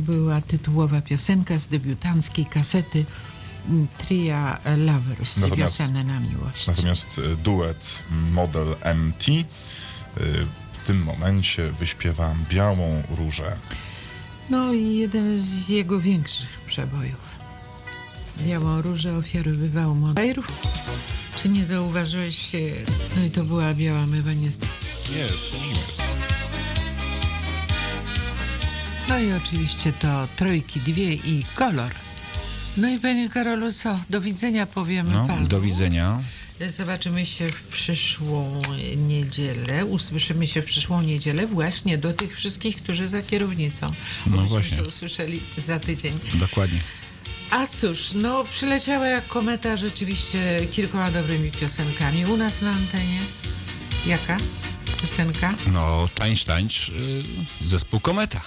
była tytułowa piosenka z debiutanckiej kasety mm, Tria Lovers, Wiosenne na miłość. Natomiast e, duet Model MT e, w tym momencie wyśpiewa Białą Różę. No i jeden z jego większych przebojów. Białą różę ofiarowywał modelów. Czy nie zauważyłeś? e, No i to była biała mywa niestety. Jest, jest. No i oczywiście to trójki, dwie i kolor. No i panie Karolu, co? Do widzenia powiemy No, panu. do widzenia. Zobaczymy się w przyszłą niedzielę. Usłyszymy się w przyszłą niedzielę właśnie do tych wszystkich, którzy za kierownicą. No właśnie. się usłyszeli za tydzień. Dokładnie. A cóż, no przyleciała jak kometa rzeczywiście kilkoma dobrymi piosenkami. U nas na antenie. Jaka piosenka? No, tańcz, tańcz, y, zespół Kometa.